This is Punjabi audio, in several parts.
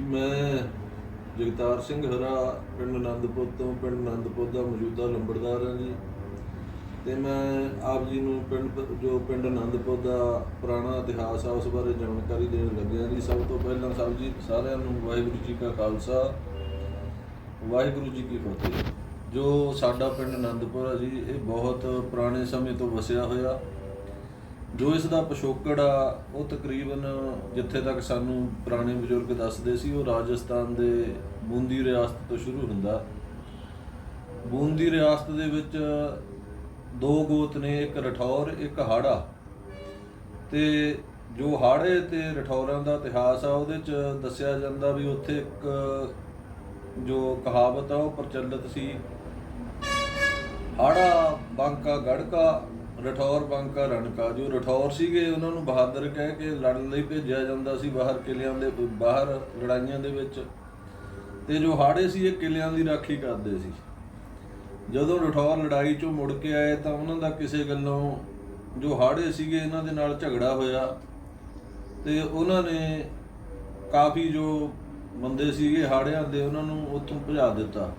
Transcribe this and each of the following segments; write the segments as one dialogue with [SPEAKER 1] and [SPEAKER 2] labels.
[SPEAKER 1] ਜੀ, ਮੈਂ ਜਗਤਾਰ ਸਿੰਘ ਹਰਾ, ਪਿੰਡ ਆਨੰਦਪੁਰ ਤੋਂ, ਪਿੰਡ ਆਨੰਦਪੁਰ ਦਾ ਮੌਜੂਦਾ ਲੰਬੜਦਾਰ ਹਾਂ ਜੀ। ਤੇ ਮੈਂ ਆਪ ਜੀ ਨੂੰ ਪਿੰਡ ਜੋ ਪਿੰਡ ਆਨੰਦਪੁਰ ਦਾ ਪੁਰਾਣਾ ਇਤਿਹਾਸ ਆ, ਉਸ ਬਾਰੇ ਜਾਣਕਾਰੀ ਦੇਣ ਲੱਗਿਆ ਜੀ। ਸਭ ਤੋਂ ਪਹਿਲਾਂ ਸਾਹਿਬ ਜੀ, ਸਾਰਿਆਂ ਨੂੰ ਵਾਹਿਗੁਰੂ ਜੀ ਕਾ ਖਾਲਸਾ, ਵਾਹਿਗੁਰੂ ਜੀ ਕੀ ਫਤਿਹ। ਜੋ ਸਾਡਾ ਪਿੰਡ ਆਨੰਦਪੁਰ ਹੈ ਜੀ, ਇਹ ਬਹੁਤ ਪੁਰਾਣੇ ਸਮੇਂ ਤੋਂ ਵਸਿਆ ਹੋਇਆ ਜੋ ਇਸ ਦਾ ਪਿਛੋਕੜ ਆ, ਉਹ ਤਕਰੀਬਨ ਜਿੱਥੇ ਤੱਕ ਸਾਨੂੰ ਪੁਰਾਣੇ ਬਜ਼ੁਰਗ ਦੱਸਦੇ ਸੀ, ਉਹ ਰਾਜਸਥਾਨ ਦੇ ਬੂੰਦੀ ਰਿਆਸਤ ਤੋਂ ਸ਼ੁਰੂ ਹੁੰਦਾ। ਬੂੰਦੀ ਰਿਆਸਤ ਦੇ ਵਿੱਚ ਦੋ ਗੋਤ ਨੇ, ਇੱਕ ਰਠੌਰ, ਇੱਕ ਹਾੜਾ। ਤੇ ਜੋ ਹਾੜੇ ਤੇ ਰਠੌਰਾਂ ਦਾ ਇਤਿਹਾਸ ਆ, ਉਹਦੇ ਚ ਦੱਸਿਆ ਜਾਂਦਾ ਵੀ ਉੱਥੇ ਇੱਕ ਜੋ ਕਹਾਵਤ ਆ, ਉਹ ਪ੍ਰਚਲਿਤ ਸੀ। ਹਾੜਾ, ਬਾਂਕਾ, ਗੜਕਾ ਰਠੌਰ ਬਾਂਕਾ ਰਣਕਾ ਜੋ ਰਠੌਰ ਸੀਗੇ, ਉਹਨਾਂ ਨੂੰ ਬਹਾਦਰ ਕਹਿ ਕੇ ਲੜਨ ਲਈ, ਭੇਜਿਆ ਜਾਂਦਾ ਸੀ ਬਾਹਰ ਕਿਲਿਆਂ ਦੇ, ਬਾਹਰ ਲੜਾਈਆਂ ਦੇ ਵਿੱਚ। ਤੇ ਜੋ ਹਾੜੇ ਸੀ, ਇਹ ਕਿਲਿਆਂ ਦੀ ਰਾਖੀ ਕਰਦੇ ਸੀ। ਜਦੋਂ ਰਠੌਰ ਲੜਾਈ ਚੋਂ ਮੁੜ ਕੇ ਆਏ, ਤਾਂ ਉਹਨਾਂ ਦਾ ਕਿਸੇ ਗੱਲੋਂ ਜੋ ਹਾੜੇ ਸੀਗੇ, ਇਹਨਾਂ ਦੇ ਨਾਲ ਝਗੜਾ ਹੋਇਆ। ਤੇ ਉਹਨਾਂ ਨੇ ਕਾਫੀ ਜੋ ਬੰਦੇ ਸੀਗੇ ਹਾੜਿਆਂ ਦੇ, ਉਹਨਾਂ ਨੂੰ ਉੱਥੋਂ ਭਜਾ ਦਿੱਤਾ।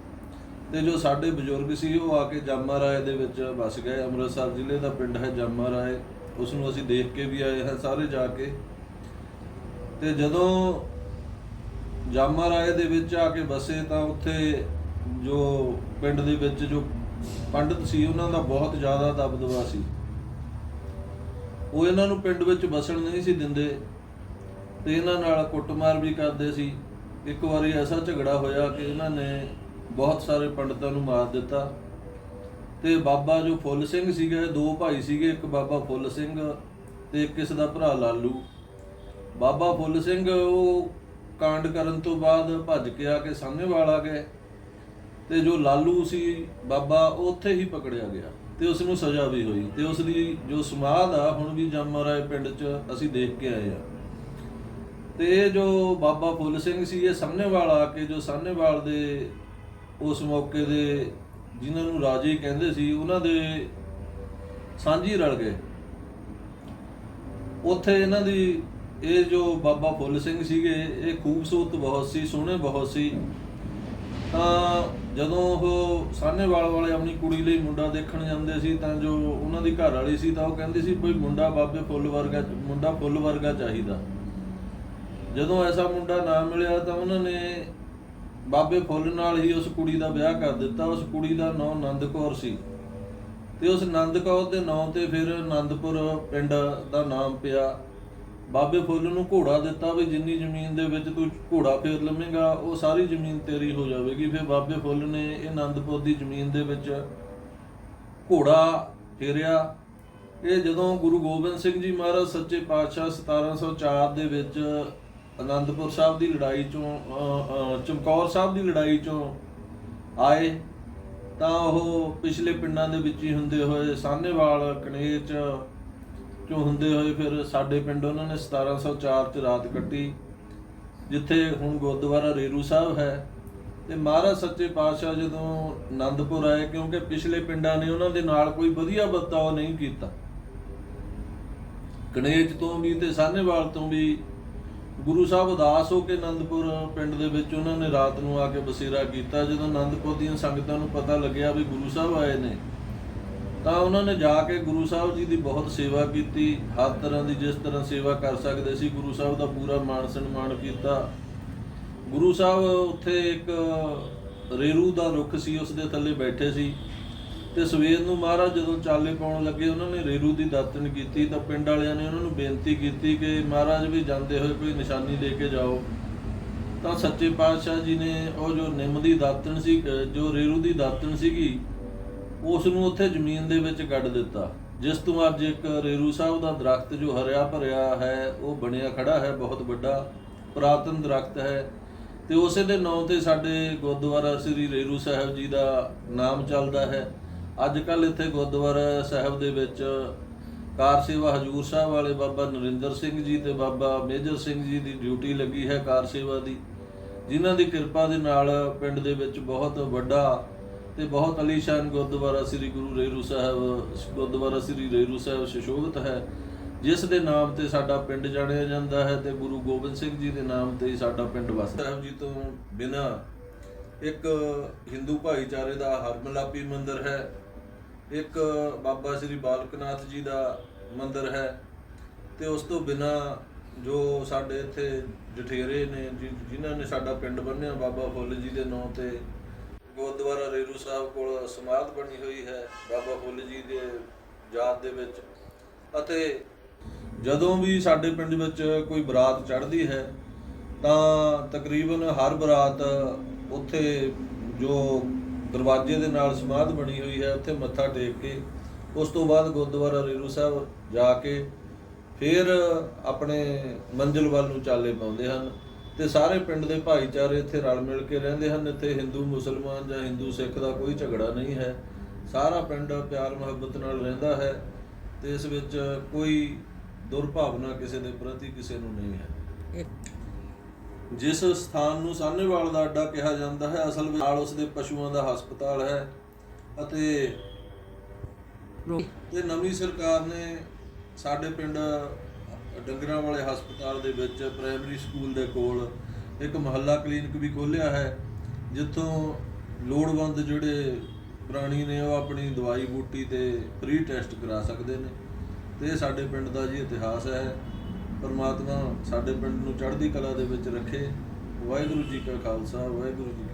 [SPEAKER 1] ਤੇ ਜੋ ਸਾਡੇ ਬਜ਼ੁਰਗ ਸੀ, ਉਹ ਆ ਕੇ ਜਾਮਾ ਰਾਏ ਦੇ ਵਿੱਚ ਵਸ ਗਏ। ਅੰਮ੍ਰਿਤਸਰ ਜ਼ਿਲ੍ਹੇ ਦਾ ਪਿੰਡ ਹੈ ਜਾਮਾ ਰਾਏ। ਉਸ ਨੂੰ ਅਸੀਂ ਦੇਖ ਕੇ ਵੀ ਆਏ ਹਾਂ ਸਾਰੇ ਜਾ ਕੇ। ਤੇ ਜਦੋਂ ਜਾਮਾ ਰਾਏ ਦੇ ਵਿੱਚ ਆ ਕੇ ਵਸੇ, ਤਾਂ ਉੱਥੇ ਜੋ ਪਿੰਡ ਦੇ ਵਿੱਚ ਜੋ ਪੰਡਤ ਸੀ, ਉਹਨਾਂ ਦਾ ਬਹੁਤ ਜ਼ਿਆਦਾ ਦਬਦਬਾ ਸੀ। ਉਹ ਇਹਨਾਂ ਨੂੰ ਪਿੰਡ ਵਿੱਚ ਬਸਣ ਨਹੀਂ ਸੀ ਦਿੰਦੇ। ਤੇ ਇਹਨਾਂ ਨਾਲ ਕੁੱਟਮਾਰ ਵੀ ਕਰਦੇ ਸੀ। ਇੱਕ ਵਾਰੀ ਐਸਾ ਝਗੜਾ ਹੋਇਆ ਕਿ ਇਹਨਾਂ ਨੇ ਬਹੁਤ ਸਾਰੇ ਪੰਡਤਾਂ ਨੂੰ ਮਾਰ ਦਿੱਤਾ। ਤੇ ਬਾਬਾ ਜੋ ਫੁੱਲ ਸਿੰਘ ਸੀਗੇ, ਦੋ ਭਾਈ ਸੀਗੇ, ਇੱਕ ਬਾਬਾ ਫੁੱਲ ਸਿੰਘ ਤੇ ਇੱਕ ਇਸ ਦਾ ਭਰਾ ਲਾਲੂ। ਬਾਬਾ ਫੁੱਲ ਸਿੰਘ ਉਹ ਕਾਂਡ ਕਰਨ ਤੋਂ ਬਾਅਦ ਭੱਜ ਕੇ ਆ ਕੇ ਸਾਹਮਣੇਵਾਲ ਆ ਗਏ। ਤੇ ਜੋ ਲਾਲੂ ਸੀ ਬਾਬਾ ਉੱਥੇ ਹੀ ਪਕੜਿਆ ਗਿਆ ਤੇ ਉਸ ਨੂੰ ਸਜ਼ਾ ਵੀ ਹੋਈ ਤੇ ਉਸ ਦੀ ਜੋ ਸਮਾਧ ਆ, ਹੁਣ ਵੀ ਜਮਰਾਏ ਪਿੰਡ 'ਚ, ਅਸੀਂ ਦੇਖ ਕੇ ਆਏ ਆ। ਤੇ ਇਹ ਜੋ ਬਾਬਾ ਫੁੱਲ ਸਿੰਘ ਸੀ, ਇਹ ਸਾਹਮਣੇਵਾਲ ਆ ਕੇ, ਜੋ ਸਾਹਮਣੇਵਾਲ ਦੇ ਉਸ ਮੌਕੇ ਦੇ ਜਿਨ੍ਹਾਂ ਨੂੰ ਰਾਜੇ ਕਹਿੰਦੇ ਸੀ, ਉਹਨਾਂ ਦੇ ਸਾਂਝੀ ਰਲ ਗਏ। ਉੱਥੇ ਇਹਨਾਂ ਦੀ ਇਹ ਜੋ ਬਾਬਾ ਫੁੱਲ ਸਿੰਘ ਸੀਗੇ, ਇਹ ਖੂਬਸੂਰਤ ਬਹੁਤ ਸੀ, ਸੋਹਣੇ ਬਹੁਤ ਸੀ। ਤਾਂ ਜਦੋਂ ਉਹ ਸਾਹਨੇਵਾਲ ਵਾਲੇ ਆਪਣੀ ਕੁੜੀ ਲਈ ਮੁੰਡਾ ਦੇਖਣ ਜਾਂਦੇ ਸੀ, ਤਾਂ ਜੋ ਉਹਨਾਂ ਦੀ ਘਰ ਵਾਲੀ ਸੀ, ਤਾਂ ਉਹ ਕਹਿੰਦੀ ਸੀ ਕੋਈ ਮੁੰਡਾ ਬਾਬੇ ਫੁੱਲ ਵਰਗਾ, ਮੁੰਡਾ ਫੁੱਲ ਵਰਗਾ ਚਾਹੀਦਾ। ਜਦੋਂ ਐਸਾ ਮੁੰਡਾ ਨਾ ਮਿਲਿਆ, ਤਾਂ ਉਹਨਾਂ ਨੇ ਬਾਬੇ ਫੁੱਲ ਨਾਲ ਹੀ ਉਸ ਕੁੜੀ ਦਾ ਵਿਆਹ ਕਰ ਦਿੱਤਾ। ਉਸ ਕੁੜੀ ਦਾ ਨਾਂ ਆਨੰਦ ਕੌਰ ਸੀ। ਤੇ ਉਸ ਆਨੰਦ ਕੌਰ ਦੇ ਨਾਂ ਤੇ ਫਿਰ ਆਨੰਦਪੁਰ ਪਿੰਡ ਦਾ ਨਾਮ ਪਿਆ। ਬਾਬੇ ਫੁੱਲ ਨੂੰ ਘੋੜਾ ਦਿੱਤਾ ਵੀ ਜਿੰਨੀ ਜ਼ਮੀਨ ਦੇ ਵਿੱਚ ਤੂੰ ਘੋੜਾ ਫੇਰ ਲਵੇਂਗਾ, ਉਹ ਸਾਰੀ ਜ਼ਮੀਨ ਤੇਰੀ ਹੋ ਜਾਵੇਗੀ। ਫਿਰ ਬਾਬੇ ਫੁੱਲ ਨੇ ਇਹ ਆਨੰਦਪੁਰ ਦੀ ਜ਼ਮੀਨ ਦੇ ਵਿੱਚ ਘੋੜਾ ਫੇਰਿਆ। ਇਹ ਜਦੋਂ ਗੁਰੂ ਗੋਬਿੰਦ ਸਿੰਘ ਜੀ ਮਹਾਰਾਜ ਸੱਚੇ ਪਾਤਸ਼ਾਹ 1704 ਦੇ ਵਿੱਚ ਅਨੰਦਪੁਰ ਸਾਹਿਬ ਦੀ ਲੜਾਈ ਚੋਂ ਚਮਕੌਰ ਸਾਹਿਬ ਦੀ ਲੜਾਈ ਚੋਂ ਆਏ, ਤਾਂ ਉਹ ਪਿਛਲੇ ਪਿੰਡਾਂ ਦੇ ਵਿੱਚ ਹੀ ਹੁੰਦੇ ਹੋਏ ਸਾਹਨੇਵਾਲ ਕਨੇਚ ਚੋਂ ਹੁੰਦੇ ਹੋਏ ਫਿਰ ਸਾਡੇ ਪਿੰਡ ਉਹਨਾਂ ਨੇ 1704 ਚ ਰਾਤ ਕੱਟੀ, ਜਿੱਥੇ ਹੁਣ ਗੁਰਦੁਆਰਾ ਰੇਰੂ ਸਾਹਿਬ ਹੈ। ਤੇ ਮਹਾਰਾਜ ਸੱਚੇ ਪਾਤਸ਼ਾਹ ਜਦੋਂ ਆਨੰਦਪੁਰ ਆਏ, ਕਿਉਂਕਿ ਪਿਛਲੇ ਪਿੰਡਾਂ ਨੇ ਉਹਨਾਂ ਦੇ ਨਾਲ ਕੋਈ ਵਧੀਆ ਵਰਤਾਓ ਨਹੀਂ ਕੀਤਾ। ਕਨੇਜ ਤੋਂ ਵੀ ਤੇ ਸਾਹਨੇਵਾਲ ਤੋਂ ਵੀ ਗੁਰੂ ਸਾਹਿਬ ਉਦਾਸ ਹੋ ਕੇ ਆਨੰਦਪੁਰ ਪਿੰਡ ਦੇ ਵਿੱਚ ਉਹਨਾਂ ਨੇ ਰਾਤ ਨੂੰ ਆ ਕੇ ਬਸੇਰਾ ਕੀਤਾ। ਜਦੋਂ ਆਨੰਦਪੁਰ ਦੀਆਂ ਸੰਗਤਾਂ ਨੂੰ ਪਤਾ ਲੱਗਿਆ ਵੀ ਗੁਰੂ ਸਾਹਿਬ ਆਏ ਨੇ, ਤਾਂ ਉਹਨਾਂ ਨੇ ਜਾ ਕੇ ਗੁਰੂ ਸਾਹਿਬ ਜੀ ਦੀ ਬਹੁਤ ਸੇਵਾ ਕੀਤੀ। ਹਰ ਤਰ੍ਹਾਂ ਦੀ ਜਿਸ ਤਰ੍ਹਾਂ ਸੇਵਾ ਕਰ ਸਕਦੇ ਸੀ, ਗੁਰੂ ਸਾਹਿਬ ਦਾ ਪੂਰਾ ਮਾਣ ਸਨਮਾਨ ਕੀਤਾ। ਗੁਰੂ ਸਾਹਿਬ ਉੱਥੇ ਇੱਕ ਰੇਰੂ ਦਾ ਰੁੱਖ ਸੀ, ਉਸ ਦੇ ਥੱਲੇ ਬੈਠੇ ਸੀ। ਤੇ ਸਵੇਰ ਨੂੰ ਮਹਾਰਾਜ ਜਦੋਂ ਚਾਲੇ ਪਾਉਣ ਲੱਗੇ, ਉਹਨਾਂ ਨੇ ਰੇਰੂ ਦੀ ਦਾਤਣ ਕੀਤੀ ਤਾਂ ਪਿੰਡ ਵਾਲਿਆਂ ਨੇ ਉਹਨਾਂ ਨੂੰ ਬੇਨਤੀ ਕੀਤੀ ਕਿ ਮਹਾਰਾਜ ਵੀ ਜਾਂਦੇ ਹੋਏ ਕੋਈ ਨਿਸ਼ਾਨੀ ਲੈ ਕੇ ਜਾਓ। ਤਾਂ ਸੱਚੇ ਪਾਤਸ਼ਾਹ ਜੀ ਨੇ ਉਹ ਜੋ ਨਿੰਮ ਦੀ ਦਾਤਣ ਸੀ, ਅਹ ਜੋ ਰੇਰੂ ਦੀ ਦਾਤਣ ਸੀਗੀ, ਉਸ ਨੂੰ ਉੱਥੇ ਜ਼ਮੀਨ ਦੇ ਵਿੱਚ ਗੱਡ ਦਿੱਤਾ। ਜਿਸ ਤੋਂ ਅੱਜ ਇੱਕ ਰੇਰੂ ਸਾਹਿਬ ਦਾ ਦਰਖਤ ਜੋ ਹਰਿਆ ਭਰਿਆ ਹੈ, ਉਹ ਬਣਿਆ ਖੜਾ ਹੈ, ਬਹੁਤ ਵੱਡਾ, ਪੁਰਾਤਨ ਦਰਖਤ ਹੈ। ਤੇ ਉਸੇ ਦੇ ਨਾਂ ਤੇ ਸਾਡੇ ਗੁਰਦੁਆਰਾ ਸ੍ਰੀ ਰੇਰੂ ਸਾਹਿਬ ਜੀ ਦਾ ਨਾਮ ਚੱਲਦਾ ਹੈ। ਅੱਜ ਕੱਲ ਇੱਥੇ ਗੁਰਦੁਆਰਾ ਸਾਹਿਬ ਦੇ ਵਿੱਚ ਕਾਰ ਸੇਵਾ ਹਜੂਰ ਸਾਹਿਬ ਵਾਲੇ ਬਾਬਾ ਨਰਿੰਦਰ ਸਿੰਘ ਜੀ ਤੇ ਬਾਬਾ ਮੇਜਰ ਸਿੰਘ ਜੀ ਦੀ ਡਿਊਟੀ ਲੱਗੀ ਹੈ ਕਾਰ ਸੇਵਾ ਦੀ, ਜਿਨ੍ਹਾਂ ਦੀ ਕਿਰਪਾ ਦੇ ਨਾਲ ਪਿੰਡ ਦੇ ਵਿੱਚ ਬਹੁਤ ਵੱਡਾ ਤੇ ਬਹੁਤ ਅਲੀਸ਼ਾਨ ਗੁਰਦੁਆਰਾ ਸ੍ਰੀ ਗੁਰੂ ਰੇਰੂ ਸਾਹਿਬ, ਗੁਰਦੁਆਰਾ ਸ੍ਰੀ ਰੇਰੂ ਸਾਹਿਬ ਸੁਸ਼ੋਭਿਤ ਹੈ, ਜਿਸ ਦੇ ਨਾਮ ਤੇ ਸਾਡਾ ਪਿੰਡ ਜਾਣਿਆ ਜਾਂਦਾ ਹੈ ਤੇ ਗੁਰੂ ਗੋਬਿੰਦ ਸਿੰਘ ਜੀ ਦੇ ਨਾਮ ਤੇ ਹੀ ਸਾਡਾ ਪਿੰਡ ਵਸਦਾ ਸਾਹਿਬ ਜੀ ਤੋਂ ਬਿਨਾ ਇੱਕ ਹਿੰਦੂ ਭਾਈਚਾਰੇ ਦਾ ਹਰਮਲਾਪੀ ਮੰਦਿਰ ਹੈ। ਇੱਕ ਬਾਬਾ ਸ੍ਰੀ ਬਾਲਕਨਾਥ ਜੀ ਦਾ ਮੰਦਿਰ ਹੈ ਤੇ ਉਸ ਤੋਂ ਬਿਨਾ ਜੋ ਸਾਡੇ ਇੱਥੇ ਜਠੇਰੇ ਨੇ ਜਿ- ਜਿਨ੍ਹਾਂ ਨੇ ਸਾਡਾ ਪਿੰਡ ਬੰਨਿਆ ਬਾਬਾ ਫੁੱਲ ਜੀ ਦੇ ਨਾਂ ਤੇ, ਗੁਰਦੁਆਰਾ ਰੇਰੂ ਸਾਹਿਬ ਕੋਲ ਸਮਾਧ ਬਣੀ ਹੋਈ ਹੈ ਬਾਬਾ ਫੁੱਲ ਜੀ ਦੇ ਯਾਦ ਦੇ ਵਿੱਚ। ਅਤੇ ਜਦੋਂ ਵੀ ਸਾਡੇ ਪਿੰਡ ਵਿੱਚ ਕੋਈ ਬਰਾਤ ਚੜ੍ਹਦੀ ਹੈ, ਤਾਂ ਤਕਰੀਬਨ ਹਰ ਬਰਾਤ ਉੱਥੇ ਜੋ ਦਰਵਾਜ਼ੇ ਦੇ ਨਾਲ ਸਮਾਧ ਬਣੀ ਹੋਈ ਹੈ, ਉੱਥੇ ਮੱਥਾ ਟੇਕ ਕੇ, ਉਸ ਤੋਂ ਬਾਅਦ ਗੁਰਦੁਆਰਾ ਰੇਰੂ ਸਾਹਿਬ ਜਾ ਕੇ ਫਿਰ ਆਪਣੇ ਮੰਜ਼ਿਲ ਵੱਲ ਨੂੰ ਚਾਲੇ ਪਾਉਂਦੇ ਹਨ ਤੇ ਸਾਰੇ ਪਿੰਡ ਦੇ ਭਾਈਚਾਰੇ ਇੱਥੇ ਰਲ ਮਿਲ ਕੇ ਰਹਿੰਦੇ ਹਨ। ਇੱਥੇ ਹਿੰਦੂ, ਮੁਸਲਮਾਨ ਜਾਂ ਹਿੰਦੂ ਸਿੱਖ ਦਾ ਕੋਈ ਝਗੜਾ ਨਹੀਂ ਹੈ। ਸਾਰਾ ਪਿੰਡ ਪਿਆਰ ਮੁਹੱਬਤ ਨਾਲ ਰਹਿੰਦਾ ਹੈ ਤੇ ਇਸ ਵਿੱਚ ਕੋਈ ਦੁਰਭਾਵਨਾ ਕਿਸੇ ਦੇ ਪ੍ਰਤੀ ਕਿਸੇ ਨੂੰ ਨਹੀਂ ਹੈ। ਜਿਸ ਸਥਾਨ ਨੂੰ ਸਾਹਨੇਵਾਲ ਦਾ ਅੱਡਾ ਕਿਹਾ ਜਾਂਦਾ ਹੈ, ਅਸਲ ਵਿੱਚ ਨਾਲ ਉਸ ਦੇ ਪਸ਼ੂਆਂ ਦਾ ਹਸਪਤਾਲ ਹੈ ਅਤੇ ਤੇ ਨਵੀਂ ਸਰਕਾਰ ਨੇ ਸਾਡੇ ਪਿੰਡ ਡੰਗਰਾਂ ਵਾਲੇ ਹਸਪਤਾਲ ਦੇ ਵਿੱਚ ਪ੍ਰਾਇਮਰੀ ਸਕੂਲ ਦੇ ਕੋਲ ਇੱਕ ਮਹੱਲਾ ਕਲੀਨਿਕ ਵੀ ਖੋਲ੍ਹਿਆ ਹੈ, ਜਿੱਥੋਂ ਲੋੜਵੰਦ ਜਿਹੜੇ ਪ੍ਰਾਣੀ ਨੇ ਉਹ ਆਪਣੀ ਦਵਾਈ ਬੂਟੀ ਤੇ ਫ੍ਰੀ ਟੈਸਟ ਕਰਾ ਸਕਦੇ ਨੇ। ਤੇ ਸਾਡੇ ਪਿੰਡ ਦਾ ਜੀ ਇਤਿਹਾਸ ਹੈ ਪਰਮਾਤਮਾ ਸਾਡੇ ਪਿੰਡ ਨੂੰ ਚੜ੍ਹਦੀ ਕਲਾ ਦੇ ਵਿੱਚ ਰੱਖੇ। ਵਾਹਿਗੁਰੂ ਜੀ ਕਾ ਖਾਲਸਾ, ਵਾਹਿਗੁਰੂ ਜੀ